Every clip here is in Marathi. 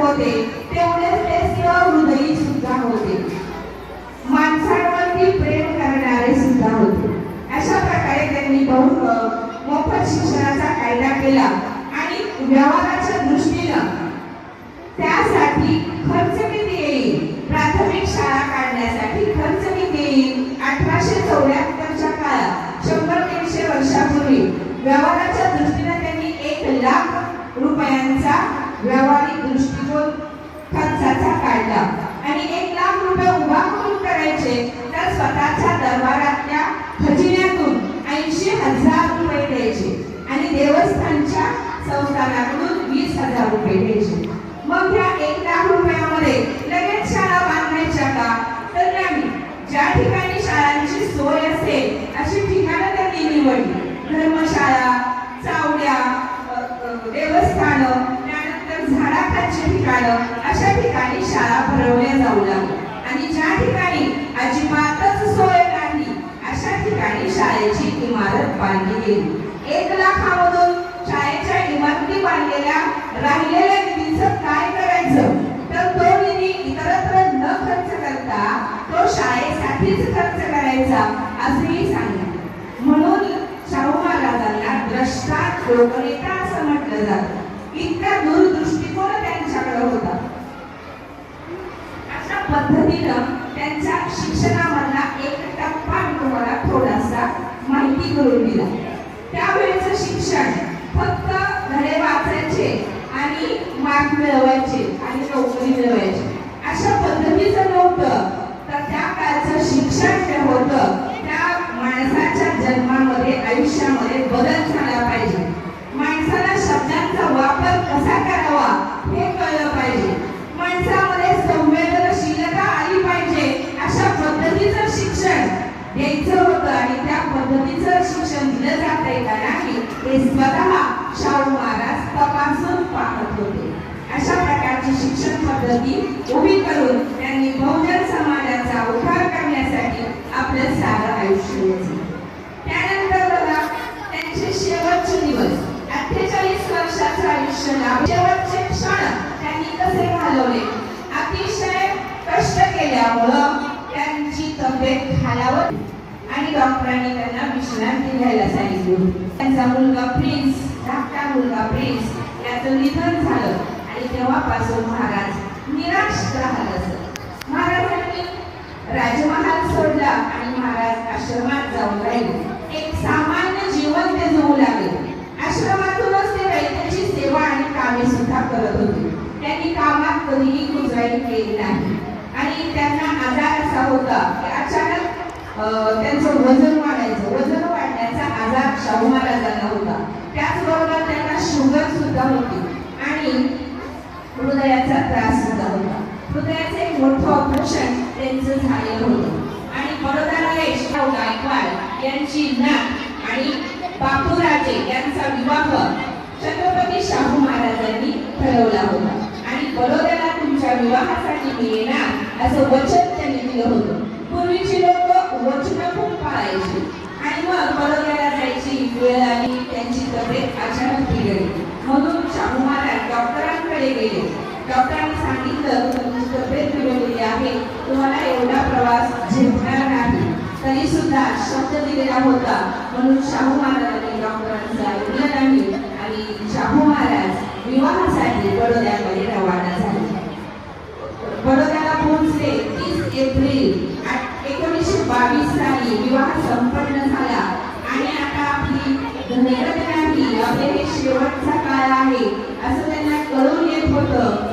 होते तेवढेच ते सहृदयी सुद्धा होते. माणसांवरती प्रेम करणारे सुद्धा होते. अशा प्रकारे त्यांनी बहु मोफत शिक्षणाचा कायदा केला आणि व्यवहाराच्या दृष्टीनं त्यासाठी खर्च किती येईल? प्राथमिक शाळा काढण्यासाठी खर्च किती येईल? अठराशे चौऱ्याहत्तरच्या काळात शंभर दीडशे वर्षापूर्वी व्यवहाराच्या दृष्टीनं त्यांनी एक लाख रुपयांचा व्यावहारिक दृष्टी काढला. आणि एक लाख रुपये उभा करून करायचे तर स्वतःच्या दरबारातल्या खजिन्या ऐंशी हजार रुपये द्यायचे आणि देवस्थानच्या संस्थानाकडून वीस हजार रुपये घ्यायचे मग ह्या एक लाख रुपयामध्ये लगेच शाळा बांधायच्या का तर नाही ज्या ठिकाणी शाळांची सोय असेल अशी ठिकाणं त्यांनी निवडली धर्मशाळा चावड्या अ, अ, देवस्थानं त्यानंतर झाडाखालची ठिकाणं अशा ठिकाणी शाळा भरवल्या जाऊ लागल्या आणि ज्या ठिकाणी अजिबातच सोय नाही. अशा ठिकाणी शाळेची इमारत बांधली गेली. एक लाखामधून शाळेच्या इमारती बांधलेल्या राहिलेल्या निधीचं काय करायचं? तर तो निधी इतरत्र न खर्च करता तो शाळेसाठीच खर्च करायचा असेही सांगितलं. म्हणून शाहू महाराजांना द्रष्टा लोकनेता असं म्हटलं जातं. इतका दूरदृष्टी त्यांच्याकडे होता अशा पद्धतीनं त्यांच्या शिक्षणामधला एक टप्पा मी तुम्हाला थोडासा माहिती करून दिला. त्यावेळेचं शिक्षण फक्त धडे वाचायचे आणि मार्क मिळवायचे आणि नोकरी मिळवायची. अशा पद्धतीचं नव्हतं. तर त्या काळचं शिक्षण जे होतं त्या माणसाच्या जन्मामध्ये आयुष्यामध्ये बदल झाला पद्धतीचं शिक्षण दिलं जात आहे का नाही हे स्वतः शाहू महाराज तपासून पाहत होते. अशा प्रकारची शिक्षण पद्धती उभी करून त्यांनी बहुजन समाजाचा उद्धार करण्यासाठी आपलं सारं आयुष्य वेचलं. त्यानंतर बघा त्यांचे शेवटचे दिवस अठ्ठेचाळीस वर्षाचं आयुष्य शेवटचे क्षण त्यांनी कसे घालवले? अतिशय कष्ट केल्यामुळं त्यांची तब्येत खालावत आणि डॉक्टरांनी त्यांना लिहायला सांगितलं त्यांचा मुलगा प्रिन्स धाकटा मुलगा प्रिन्स याचं निधन झालं आणि तेव्हापासून महाराज निराश राहत असत महाराजांनी राजमहाल सोडला आणि महाराज आश्रमात जाऊन राहिले एक सामान्य जीवन ते जगू लागले आश्रमातूनच ते वैद्याची सेवा आणि कामे सुद्धा करत होते त्यांनी कामात कधीही गुजराई केली नाही आणि त्यांना आजार असा होता की अचानक त्यांचं वजन वाढायचं. वजन वाढण्याचा आजार शाहू महाराजांना होता. त्याचबरोबर त्यांना शुगर सुद्धा होती. आणि हृदयाचा त्रास सुद्धा होता. हृदयाचं एक मोठं ऑपरेशन त्यांचं झालेलं होतं. आणि बडोदा यशराव गायकवाड यांची नात आणि बापूराजे यांचा विवाह छत्रपती शाहू महाराजांनी ठरवला होता. आणि बडोद्याला तुमच्या विवाहासाठी मी येणार असं वचन त्यांनी दिलं होतं. खूप आणि मग बडोद्याला जायची वेळ आली त्यांची तब्येत अचानक बिघडली. म्हणून शाहू महाराज डॉक्टरांकडे गेले. डॉक्टरांनी सांगितलं तुमची तब्येत बिघडलेली आहे. तुम्हाला एवढा प्रवास झेपणार नाही. तरी सुद्धा शब्द दिलेला होता. म्हणून शाहू महाराजांनी डॉक्टरांचं ऐकलं नाही आणि शाहू महाराज विवाहासाठी बडोद्यामध्ये रवाना झाले. बडोद्याला पोहोचले तीस एप्रिल एक बावीस साली विवाह संपन्न झाला. आणि आता आपली धन्यवाद नाही आपले शेवटचा काळ आहे असं त्यांना कळून येत होतं.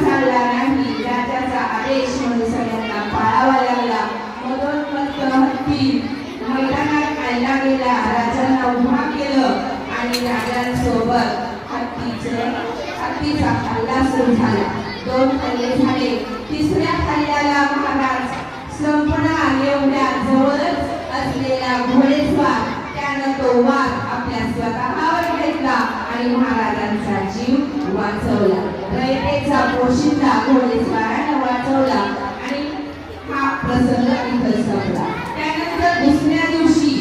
झाला नाही राजाचा आदेश मनुसऱ्यांना पाळावा लागला. मदोन्मत्त हत्ती मैदानात आणला गेला राजांना उभा केलं आणि राजांसोबत हत्तीचे हत्तीचा हल्ला सुरू झाला. दोन हल्ले झाले. तिसऱ्या हल्ल्याला महाराज संपणा एवढ्या जवळच असलेला घोडेस्वार त्यानं तो वाघ आपल्या स्वतःवर घेतला आणि महाराजांचा जीव वाचवला. रयतेचा पोशिंदा घोडेस्वारानं वाचवला आणि हा प्रसंग इथं संपला. त्यानंतर दुसऱ्या दिवशी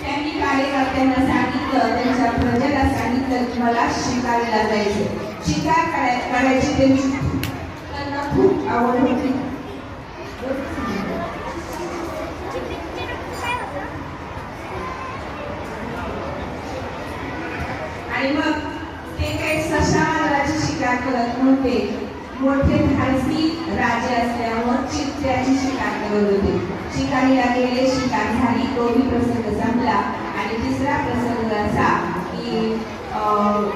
त्यांनी कार्यकर्त्यांना सांगितलं त्यांच्या प्रजेला सांगितलं की मला शिकारीला जायचं शिकार करायची त्यांची त्यांना खूप आवड होती. आणि मग ते काही सशावाची शिकार होते. मोठे धाडसी राजे असल्यावर चित्र्याची शिकार करत होते. शिकारीला गेले शिकार झाली तोही प्रसंग संपला आणि तिसरा प्रसंग असा की अं,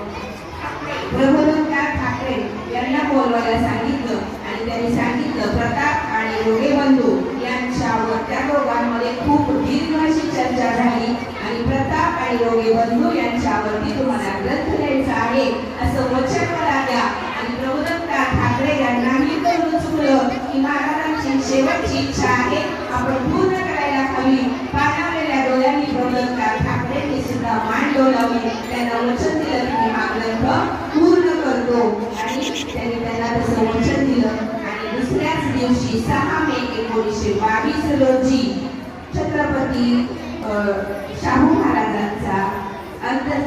प्रबोधनकार ठाकरे यांना बोलवायला सांगितलं आणि त्यांनी सांगितलं प्रताप आणि योगे बंधू यांच्यावर त्या दोघांमध्ये खूप दीर्घ अशी चर्चा झाली आणि प्रताप आणि रोगे बंधू यांच्यावरती तुम्हाला ग्रंथ लिहायचा आहे असं वचन मला द्या आणि प्रबोधनकार ठाकरे यांनाही कळून चुकलं की महाराजांची शेवटची इच्छा आहे. आपण पूर्ण करायला हवी. पाण्यावलेल्या डोळ्यांनी प्रबोधनकार ठाकरेंनी सुद्धा मान डोलावली त्यांना वचन दिलं की मी हा ग्रंथ पूर्ण करतो. आणि त्यांनी त्यांना तसं वचन दिलं. आणि दुसऱ्याच दिवशी सहा मे एकोणीसशे बावीस रोजी छत्रपती अ, शाहू महाराजांचा अंत झाला